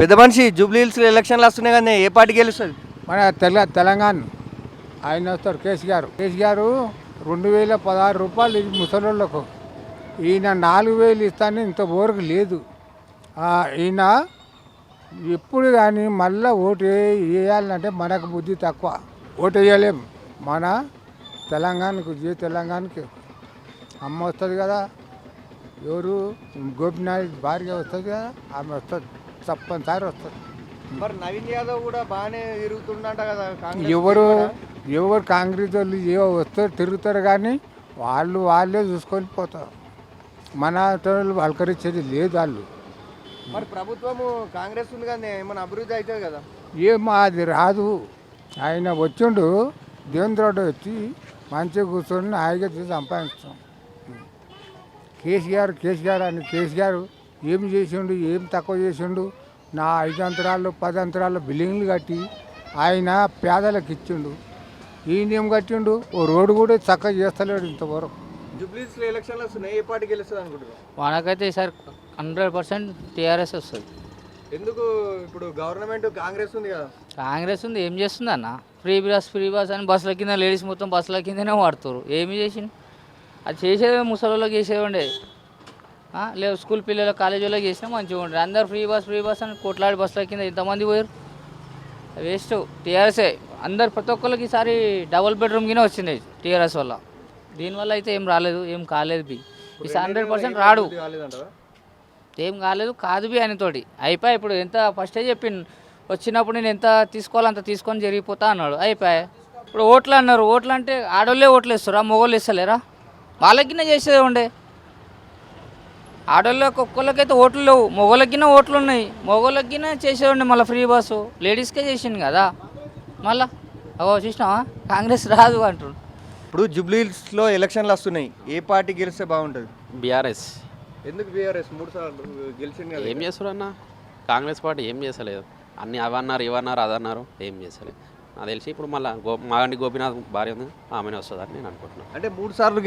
పెద్ద మనిషి జూబ్లీహిల్స్ ఎలక్షన్లు వస్తున్నాయి కానీ ఏ పార్టీ గెలుస్తుంది? మన తెల తెలంగాణ. ఆయన వస్తారు కేసీఆర్ కేసీఆర్ రెండు వేల పదహారు రూపాయలు ఇది ముసలోళ్ళకు. ఈయన నాలుగు వేలు ఇస్తాను ఇంత ఓరకు లేదు. ఈయన ఎప్పుడు కానీ మళ్ళీ ఓటు వేయాలంటే మనకు బుద్ధి తక్కువ. ఓటు వేయలేం. మన తెలంగాణకు జే తెలంగాణకి అమ్మ వస్తుంది కదా. ఎవరు? గోపినాథ్ భార్య వస్తుంది కదా ఆమె వస్తుంది. తప్పనిసరి వస్తుంది. మరి నవీన్ యాదవ్ కూడా బాగానే తిరుగుతుండంట కదా కాంగ్రెస్ ఎవరు ఎవరు కాంగ్రెస్ వాళ్ళు ఏ వస్తారు తిరుగుతారు కానీ వాళ్ళు వాళ్ళే చూసుకొని పోతారు. మన వాళ్ళు పలకరించేది లేదు వాళ్ళు. మరి ప్రభుత్వము కాంగ్రెస్ ఉంది కానీ ఏమైనా అభివృద్ధి అవుతుంది కదా? ఏమో అది రాదు. ఆయన వచ్చిండు దేవేంద్రుడు వచ్చి మంచిగా కూర్చొని హాయిగా తీసి సంపాదిస్తాం కేసీఆర్ కేసీఆర్ అని కేసీఆర్ ఏం చేసిండు ఏం తక్కువ చేసిండు నా ఐదు అంతరాలు పది అంతరాలు బిల్డింగ్లు కట్టి ఆయన పేదలకు ఇచ్చిండు. ఈయన ఏం కట్టిండు? ఓ రోడ్డు కూడా చక్కగా చేస్తలేడు ఇంతవరకు. హిల్స్ ఎలక్షన్లు వస్తున్నాయి ఏ పార్టీ గెలుస్తుంది అనుకుంటున్నారు? మనకైతే ఈసారి హండ్రెడ్ పర్సెంట్ టీఆర్ఎస్ వస్తుంది. ఎందుకు ఇప్పుడు గవర్నమెంట్ కాంగ్రెస్ ఉంది కదా? కాంగ్రెస్ ఉంది ఏం చేస్తుంది అన్న? ఫ్రీ బస్ ఫ్రీ బస్ అని బస్సుల కింద లేడీస్ మొత్తం బస్సుల కిందనే వాడుతారు ఏమి చేసింది అది చేసేదే ముసలిలోకి ఆ, లేదు స్కూల్ పిల్లలు కాలేజీ వాళ్ళకి చేసినా మంచిగా ఉండేది అందరు ఫ్రీ బస్ ఫ్రీ బస్ అని కొట్లాడి బస్సుల కింద ఇంతమంది పోయారు వేస్ట్ టీఆర్ఎస్ఏ అందరు ప్రతి ఒక్కరికి ఈసారి డబుల్ బెడ్రూమ్ కింద వచ్చింది టీఆర్ఎస్ వల్ల. దీనివల్ల అయితే ఏం రాలేదు ఏం కాలేదు బి. ఈసారి హండ్రెడ్ పర్సెంట్ రాడు. ఏం కాలేదు కాదు బి ఆయనతోటి అయిపోయి ఇప్పుడు ఎంత ఫస్టే చెప్పి వచ్చినప్పుడు నేను ఎంత తీసుకోవాలో అంత తీసుకొని జరిగిపోతా అన్నాడు. అయిపోయి. ఇప్పుడు ఓట్లు అన్నారు. ఓట్లు అంటే ఆడోళ్ళే ఓట్లు వేస్తారా మొగోళ్ళు వేస్తలేరా? వాళ్ళకినే చేసేదే ఉండే. ఆడోళ్ళకి ఒక్కళ్ళకైతే ఓట్లు లేవు. మొగోళ్ళకినే ఓట్లు ఉన్నాయి. మొగోళ్ళకినే ఉండే మళ్ళీ ఫ్రీ బస్సు. లేడీస్కే చేసింది కదా. మళ్ళా అగో చూసినావా? కాంగ్రెస్ రాదు అంటారు ఇప్పుడు జూబ్లీ హిల్స్లో ఎలక్షన్లు వస్తున్నాయి. ఏ పార్టీ గెలిస్తే బాగుంటుంది? బీఆర్ఎస్. ఎందుకు బీఆర్ఎస్? మూడు సార్లు గెలిచింది కదా ఏం చేస్తారు అన్న? కాంగ్రెస్ పార్టీ ఏం చేస్తలేదు. అన్ని అవన్నారు ఇవన్నారు అదన్నారు ఏం చేస్తలేదు. నాకు తెలిసి ఇప్పుడు మళ్ళీ గో మాగంటి గోపీనాథ్ భార్య ఉంది ఆమెనే వస్తుందని నేను అనుకుంటున్నాను అంటే మూడు సార్లు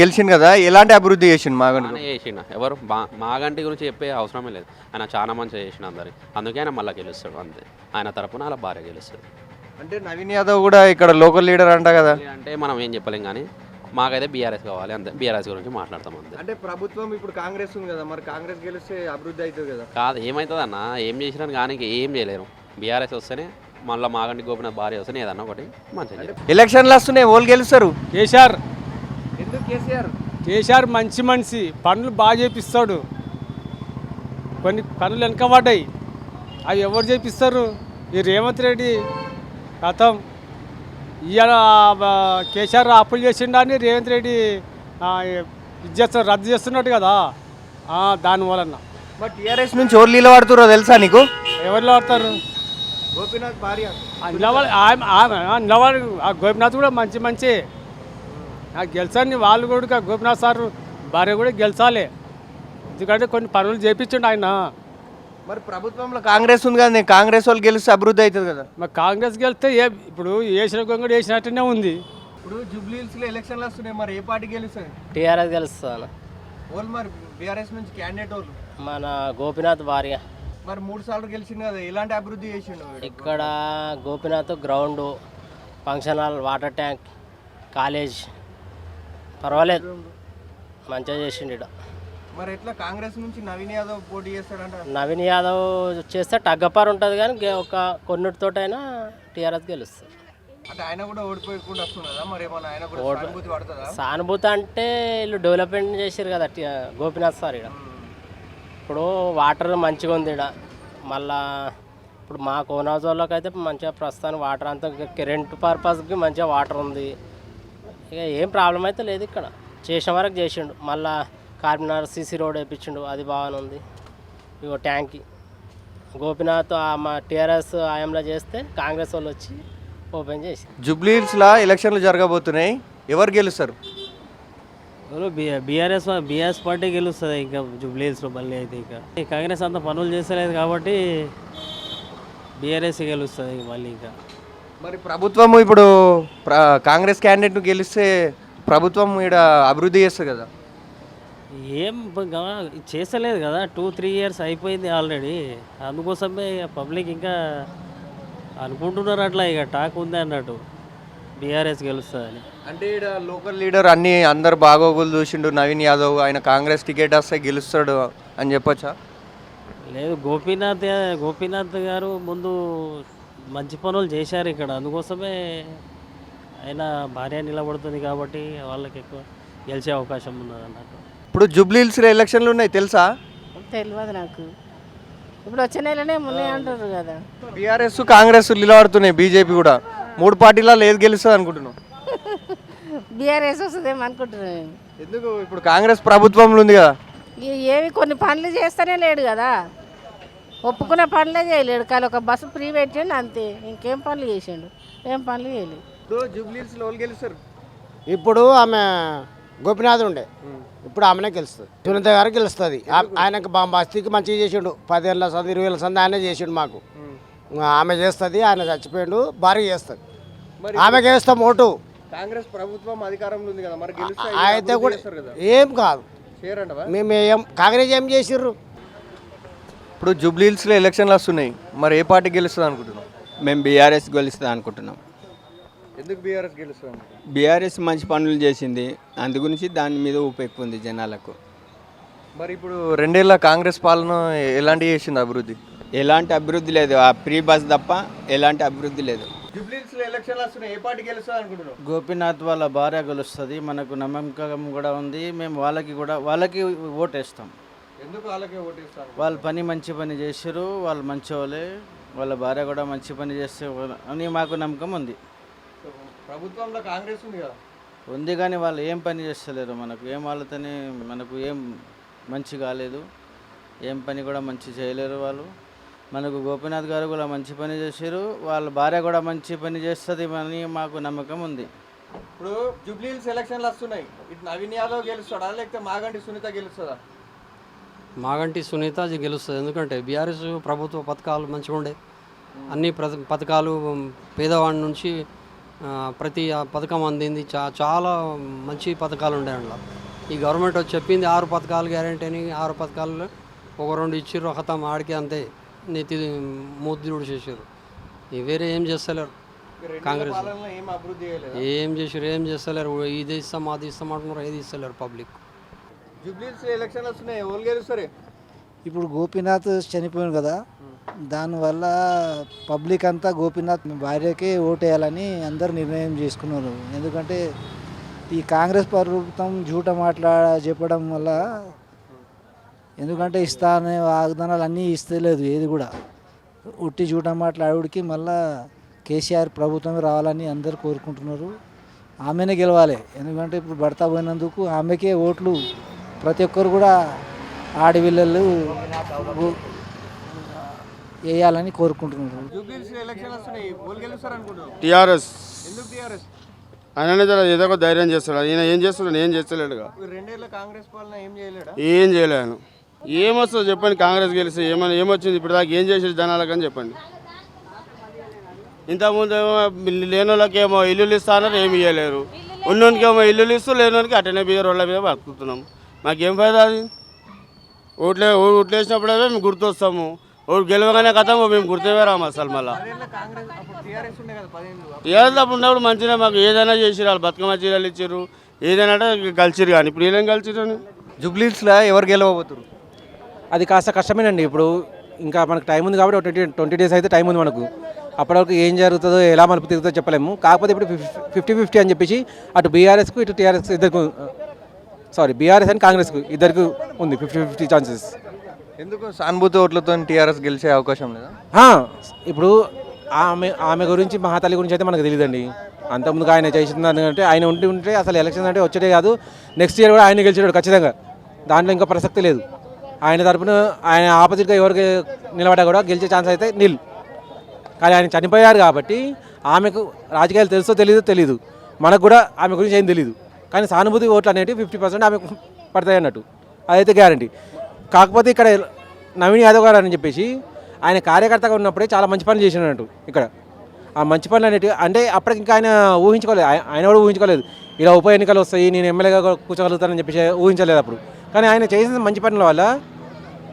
గెలిచింది కదా ఎలాంటి అభివృద్ధి చేసిండు మాగండి చేసిండ. ఎవరు బా మాగంటి గురించి చెప్పే అవసరమే లేదు. ఆయన చాలా మంచిగా చేసిన అందరి. అందుకే ఆయన మళ్ళీ గెలుస్తాడు అంతే. ఆయన తరపున అలా భార్య గెలుస్తుంది అంటే నవీన్ యాదవ్ కూడా ఇక్కడ లోకల్ లీడర్ అంట కదా. అంటే మనం ఏం చెప్పలేం కానీ మాకైతే బీఆర్ఎస్ కావాలి అంతే. బీఆర్ఎస్ గురించి మాట్లాడతాం అంతే. అంటే ప్రభుత్వం ఇప్పుడు కాంగ్రెస్ ఉంది కదా మరి కాంగ్రెస్ గెలిస్తే అభివృద్ధి అవుతుంది కదా. కాదు ఏమవుతుంది అన్న ఏం చేసినా కానీ ఏం చేయలేరు. బీఆర్ఎస్ వస్తేనే మళ్ళీ మాగంటి గోపీనాథ్ భార్య వస్తేనే ఏదన్నా ఒకటి చేయాలి. ఎలక్షన్లు వస్తున్నాయి ఓళ్ళు గెలుస్తారు. కేసీఆర్. ఎందుకు కేసీఆర్? కేసీఆర్ మంచి మనిషి పనులు బాగా చేపిస్తాడు. కొన్ని పనులు వెనకబడ్డాయి. అవి ఎవరు చేపిస్తారు? ఈ రేవంత్ రెడ్డి గతం. ఇవాళ కేసీఆర్ అప్పులు చేసిండని రేవంత్ రెడ్డి ఇది చేస్తారు రద్దు చేస్తున్నట్టు కదా. ఆ, దాని వలన. మరి టీఆర్ఎస్ నుంచి ఓళ్ళు నిలబడుతురో తెలుసా నీకు? ఎవరిలో ఆడతారు గోపీనాథ్ భార్య. ఆ నిలబడి ఆమె- ఆమె ఆ నిలబడి ఆ గోపినాథ్ కూడా మంచి మంచి. ఆ గెలిచండి వాళ్ళు కూడా గోపినాథ్ సార్ భార్య కూడా గెలిచాలి. ఎందుకంటే కొన్ని పనులు చేపించండి ఆయన. మరి ప్రభుత్వంలో కాంగ్రెస్ ఉంది కదా కాంగ్రెస్ వాళ్ళు గెలిస్తే అభివృద్ధి అవుతుంది కదా. మరి కాంగ్రెస్ గెలిస్తే ఏ ఇప్పుడు వేసిన గొంగడు వేసినట్టునే ఉంది. ఇప్పుడు జూబ్లీ హిల్స్లో ఎలక్షన్లు వస్తున్నాయి మరి ఏ పార్టీ గెలుస్తుంది? టీఆర్ఎస్ గెలుస్తాను వాళ్ళు మరి బీఆర్ఎస్ నుంచి క్యాండిడేట్ వాళ్ళు. మన గోపినాథ్ భార్య. మరి మూడు సార్లు గెలిచింది కదా ఎలాంటి అభివృద్ధి చేసిండు? ఇక్కడ Gopinath ground function hall water tank college. పర్వాలేదు. మంచిగా చేసిండు ఈడ. మరి ఎట్లా కాంగ్రెస్ నుంచి నవీన్ యాదవ్ పోటీ చేస్తాడంట? నవీన్ యాదవ్ చేస్తే టగ్గపారు ఉంటుంది కానీ ఒక కొన్నిటితోటైనా టీఆర్ఎస్ గెలుస్తుంది. అంటే ఆయన కూడా ఓడిపోయకుండా వస్తున్నదా మరి ఏమన్నా ఆయన కూడా సానుభూతి పడుతుందా? సానుభూతి అంటే వీళ్ళు డెవలప్మెంట్ చేసారు కదా గోపినాథ్ సార్ ఇక్కడ ఇప్పుడు వాటర్ మంచిగా ఉంది ఇక్కడ మళ్ళా ఇప్పుడు మా కోనాజోల్లోకి అయితే మంచిగా ప్రస్తుతానికి వాటర్ అంతా కరెంట్ పర్పస్కి మంచిగా వాటర్ ఉంది. ఇక ఏం ప్రాబ్లం అయితే లేదు ఇక్కడ. చేసిన వరకు చేసిండు. మళ్ళా కార్మినార్ సీసీ రోడ్ వేయించిండు అది బాగానే ఉంది. ఇగో ట్యాంకి గోపినాథ్ మా టీఆర్ఎస్ ఆయంలో చేస్తే కాంగ్రెస్ వాళ్ళు వచ్చి ఓపెన్ చేసి. జూబ్లీహిల్స్లో ఎలక్షన్లు జరగబోతున్నాయి. ఎవరు గెలుస్తారు? బీఆర్ఎస్ బీఆర్ఎస్ పార్టీ గెలుస్తుంది ఇంకా జూబ్లీహిల్స్లో మళ్ళీ అయితే ఇంకా. కాంగ్రెస్ అంత పనులు చేస్తలేదు కాబట్టి బీఆర్ఎస్ గెలుస్తుంది మళ్ళీ ఇంకా. మరి ప్రభుత్వము ఇప్పుడు కాంగ్రెస్ క్యాండిడేట్ను గెలిస్తే ప్రభుత్వం ఇక్కడ అభివృద్ధి చేస్తుంది కదా? ఏం చేస్తలేదు కదా. టూ త్రీ ఇయర్స్ అయిపోయింది ఆల్రెడీ అందుకోసమే పబ్లిక్ ఇంకా అనుకుంటున్నారు అట్లా ఇక టాక్ ఉంది అన్నట్టు. బీఆర్ఎస్ గెలుస్తుందని. అంటే ఇక్కడ లోకల్ లీడర్ అన్ని అందరు బాగోగులు చూసిండు నవీన్ యాదవ్ ఆయన కాంగ్రెస్ టికెట్ వస్తే గెలుస్తాడు అని చెప్పొచ్చా? లేదు గోపీనాథ్ గోపీనాథ్ గారు ముందు మంచి పనులు చేశారు ఇక్కడ. అందుకోసమే ఆయన భార్య నిలబడుతుంది కాబట్టి వాళ్ళకి ఎక్కువ గెలిచే అవకాశం ఉన్నది అన్నట్టు. ఇప్పుడు జూబ్లీహిల్స్ ఎలక్షన్లు ఉన్నాయి తెలుసా? తెలియదు నాకు. ఇప్పుడు వచ్చే నెలనే మున్నే అంటారు కదా. బీఆర్ఎస్ కాంగ్రెస్ నిలబడుతున్నాయి బీజేపీ కూడా. మూడు పార్టీలలో ఏది గెలుస్తుంది అనుకుంటున్నాం బీఆర్ఎస్ వస్తుందేమో అనుకుంటున్నాను నేను. ఎందుకు? ఇప్పుడు కాంగ్రెస్ ప్రభుత్వంలో ఉంది కదా. ఈ- ఏవి కొన్ని పనులు చేస్తేనే లేడు కదా. ఒప్పుకునే పనులే చేయలేడు. కానీ ఒక బస్సు ఫ్రీ పెట్టిండు అంతే. ఇంకేం పనులు చేసిండు? ఏం పనులు చేయలేదు. ఇప్పుడు గెలుస్తారు. ఇప్పుడు ఆమె గోపినాథ్ ఉండే. ఇప్పుడు ఆమెనే గెలుస్తుంది. సునీత గారు గెలుస్తుంది. ఆ- ఆయనకు బస్తీకి మంచిగా చేసిండు. పదేళ్ళ సంది ఇరవై ఏళ్ళ సంది ఆయనే చేసిండు మాకు. ఆమె చేస్తుంది ఆయన చచ్చిపోయిండు భార్య చేస్తుంది. మరి ఆమెకి వేస్తాం ఓటు కాంగ్రెస్ ప్రభుత్వం అధికారంలో ఉంది కదా మరి అయితే కూడా ఏం కాదు. మేము ఏం కాంగ్రెస్ ఏం చేసిర్రు? ఇప్పుడు జూబ్లీహిల్స్లో ఎలక్షన్లు వస్తున్నాయి మరి ఏ పార్టీ గెలుస్తుంది అనుకుంటున్నాం మేము బీఆర్ఎస్ గెలుస్తుంది అనుకుంటున్నాం. ఎందుకు బీఆర్ఎస్ గెలుస్తుంది బీఆర్ఎస్ మంచి పనులు చేసింది అందు గురించి దాని మీద ఊపు ఎక్కువ ఉంది జనాలకు. మరి ఇప్పుడు రెండేళ్ళ కాంగ్రెస్ పాలన ఎలాంటి చేసింది అభివృద్ధి? ఎలాంటి అభివృద్ధి లేదు. ఆ ఫ్రీ బస్ తప్ప ఎలాంటి అభివృద్ధి లేదు. గోపీనాథ్ వాళ్ళ భార్య గెలుస్తుంది. మనకు నమ్మకం కూడా ఉంది. మేము వాళ్ళకి కూడా వాళ్ళకి ఓటేస్తాం. ఎందుకు వాళ్ళకే ఓటేస్తారు? వాళ్ళు పని మంచి పని చేసారు వాళ్ళు మంచి వాళ్ళే వాళ్ళ భార్య కూడా మంచి పని చేస్తే వాళ్ళ- అని మాకు నమ్మకం ఉంది. ప్రభుత్వంలో కాంగ్రెస్ ఉంది కదా? ఉంది కానీ వాళ్ళు ఏం పని చేస్తలేరు మనకు. ఏం వాళ్ళతోనే మనకు ఏం మంచి కాలేదు. ఏం పని కూడా మంచి చేయలేరు వాళ్ళు. మనకు గోపీనాథ్ గారు కూడా మంచి పని చేశారు. వాళ్ళ భార్య కూడా మంచి పని చేస్తుంది అని మాకు నమ్మకం ఉంది. ఇప్పుడు జూబ్లీహిల్స్ ఎలక్షన్లు వస్తున్నాయి. ఇటు నవీన్ యాదవ్ గెలుస్తాడా? లేకపోతే మాగంటి సునీత గెలుస్తుందా? మాగంటి సునీత గెలుస్తుంది. ఎందుకంటే బీఆర్ఎస్ ప్రభుత్వ పథకాలు మంచిగా ఉండే. అన్ని ప్ర- పథకాలు పేదవాడి నుంచి ప్రతి పథకం అందింది. చా చాలా మంచి పథకాలు ఉండే అందులో. ఈ గవర్నమెంట్ వచ్చి చెప్పింది ఆరు పథకాలు గ్యారంటీ అని ఆరు పథకాలు ఒక రెండు ఇచ్చిర్రు హతం ఆడికి అంతే. నెత్తి మూద్దుడు చేసారు వేరే ఏం చేస్తలేరు. కాంగ్రెస్ పాలనలో ఏం చేసారు ఏం చేస్తలేరు. ఇది ఇస్తాం అది ఇస్తాం అంటున్నారు ఏది ఇస్తలేరు పబ్లిక్. ఎలక్షన్లు వస్తున్నాయి ఎవరు గెలుస్తారు? ఇప్పుడు గోపీనాథ్ చనిపోయాడు కదా. దానివల్ల పబ్లిక్ అంతా గోపీనాథ్ భార్యకే ఓటేయాలని అందరు నిర్ణయం చేసుకున్నారు. ఎందుకంటే ఈ కాంగ్రెస్ ప్రభుత్వం జూట మాట్లా చెప్పడం వల్ల ఎందుకంటే ఇస్తా అనే వాగ్దానాలు అన్నీ ఇస్తలేదు ఏది కూడా. ఉట్టి జూట మాట్లాడుడికి మళ్ళా కేసీఆర్ ప్రభుత్వమే రావాలని అందరు కోరుకుంటున్నారు. ఆమెనే గెలవాలి. ఎందుకంటే ఇప్పుడు భర్త పోయినందుకు ఆమెకే ఓట్లు ప్రతి ఒక్కరు కూడా ఆడపిల్లలు వేయాలని కోరుకుంటున్నారు. టీఆర్ఎస్. ఎందుకు టీఆర్ఎస్? ఆయననే ఏదో ధైర్యం చేస్తాడు. ఈయన ఏం చేస్తున్నాడు? ఏం చేస్తలేడుగా. రెండేళ్ళ కాంగ్రెస్ పాలన ఏం చేయలేడా? ఏం చేయలేను ఏమొస్తుంది చెప్పండి కాంగ్రెస్ గెలిస్తే ఏమైనా ఏమొచ్చింది? ఇప్పుడు దాకా ఏం చేసేది జనాలకని చెప్పండి. ఇంతకుముందు ఏమో లేనోళ్ళకి ఏమో ఇల్లులు ఇస్తానని ఏమి ఇవ్వలేరు ఉన్నోనికి ఏమో ఇల్లులు ఇస్తూ లేనోనికి అటనే మీద రోడ్ల మీద బతుకుతున్నాం. మాకేం ఫైదా అది? ఓట్లే ఓట్లు వేసినప్పుడే మేము గుర్తొస్తాము. ఓటు గెలవగానే కథ మేము గుర్తువే రాము అసలు మళ్ళీ. కాంగ్రెస్ అప్పుడు టీఆర్ఎస్ అప్పుడు ఉన్నప్పుడు మంచిగా మాకు ఏదైనా చేసిరు వాళ్ళు బతుకమ్మ చీరలు ఇచ్చారు ఏదైనా అంటే కలిసిరు కానీ ఇప్పుడు ఏం కలిసిరు అని? ఎవరు గెలవబోతున్నారు అది కాస్త కష్టమేనండి. ఇప్పుడు ఇంకా మనకు టైం ఉంది కాబట్టి ట్వంటీ ట్వంటీ డేస్ అయితే టైం ఉంది మనకు. అప్పటివరకు ఏం జరుగుతుందో ఎలా మలుపు తిరుగుతుందో చెప్పలేము. కాకపోతే ఇప్పుడు ఫిఫ్టీ ఫిఫ్టీ అని చెప్పేసి అటు బీఆర్ఎస్కు ఇటు టీఆర్ఎస్ ఇద్దరికి సారీ బీఆర్ఎస్ అండ్ కాంగ్రెస్కు ఇద్దరికి ఉంది ఫిఫ్టీ ఫిఫ్టీ ఛాన్సెస్. ఎందుకు సానుభూతి ఓట్లతో టీఆర్ఎస్ గెలిచే అవకాశం లేదా? ఇప్పుడు ఆమె ఆమె గురించి మహాతల్లి గురించి అయితే మనకు తెలియదండి అంతకుముందు ఆయన చేసింది అంటే ఆయన ఉండి ఉంటే అసలు ఎలక్షన్ అంటే వచ్చేదే కాదు. నెక్స్ట్ ఇయర్ కూడా ఆయన గెలిచాడు ఖచ్చితంగా. దాంట్లో ఇంకా ప్రసక్తి లేదు. ఆయన తరపున ఆయన ఆపోజిట్గా ఎవరికి నిలబడ్డా కూడా గెలిచే ఛాన్స్ అయితే నిల్. కానీ ఆయన చనిపోయారు కాబట్టి ఆమెకు రాజకీయాలు తెలుసో తెలియదో తెలియదు మనకు కూడా ఆమె గురించి ఏం తెలియదు కానీ సానుభూతి ఓట్లు అనేవి ఫిఫ్టీ పర్సెంట్ ఆమెకు పడతాయి అన్నట్టు. అదైతే గ్యారంటీ. కాకపోతే ఇక్కడ నవీన్ యాదవ్ గారు అని చెప్పేసి ఆయన కార్యకర్తగా ఉన్నప్పుడే చాలా మంచి పనులు చేసినట్టు ఇక్కడ. ఆ మంచి పనులు అనేవి అంటే అప్పటికి ఇంకా ఆయన ఊహించుకోలేదు. ఆయ- ఆయన కూడా ఊహించుకోలేదు. ఇలా ఉప ఎన్నికలు వస్తాయి నేను ఎమ్మెల్యేగా కూర్చోగలుగుతానని చెప్పేసి ఊహించలేదు అప్పుడు. కానీ ఆయన చేసిన మంచి పనుల వల్ల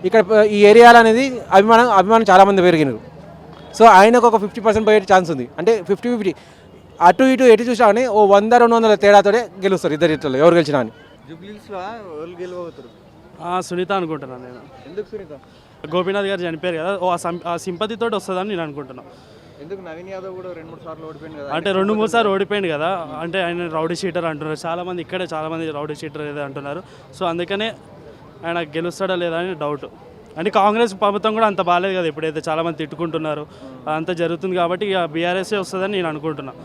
ఇక్కడ ఈ ఏరియాలో అనేది అభిమానం అభిమానం చాలామంది పెరిగినారు. సో ఆయనకు ఒక ఫిఫ్టీ పర్సెంట్ పోయే ఛాన్స్ ఉంది. అంటే ఫిఫ్టీ ఫిఫ్టీ. అటు ఇటు ఎటు చూసినా కానీ ఓ వంద రెండు వందల తేడాతోనే గెలుస్తారు ఇద్దరు ఇట్లలో ఎవరు గెలిచినా అని సునీత అనుకుంటున్నాను నేను. ఎందుకు సునీత? గోపీనాథ్ గారు చనిపోయారు కదా. ఓ ఆ సింపతితో వస్తుందని నేను అనుకుంటున్నాను ఎందుకు నవీన్ యాదవ్ కూడా రెండు మూడు సార్లు ఓడిపోయింది కదా? అంటే రెండు మూడు సార్లు ఓడిపోయింది కదా. అంటే ఆయన రౌడీ షీటర్ అంటున్నారు. చాలా మంది ఇక్కడే చాలా మంది రౌడీ షీటర్ ఏదో అంటున్నారు. సో అందుకనే ఆయన గెలుస్తాడా లేదా అని డౌట్ అంటే కాంగ్రెస్ ప్రభుత్వం కూడా అంత బాగాలేదు కదా ఇప్పుడైతే చాలామంది తిట్టుకుంటున్నారు. అంత జరుగుతుంది కాబట్టి ఇక బీఆర్ఎస్ఏ వస్తుందని నేను అనుకుంటున్నాను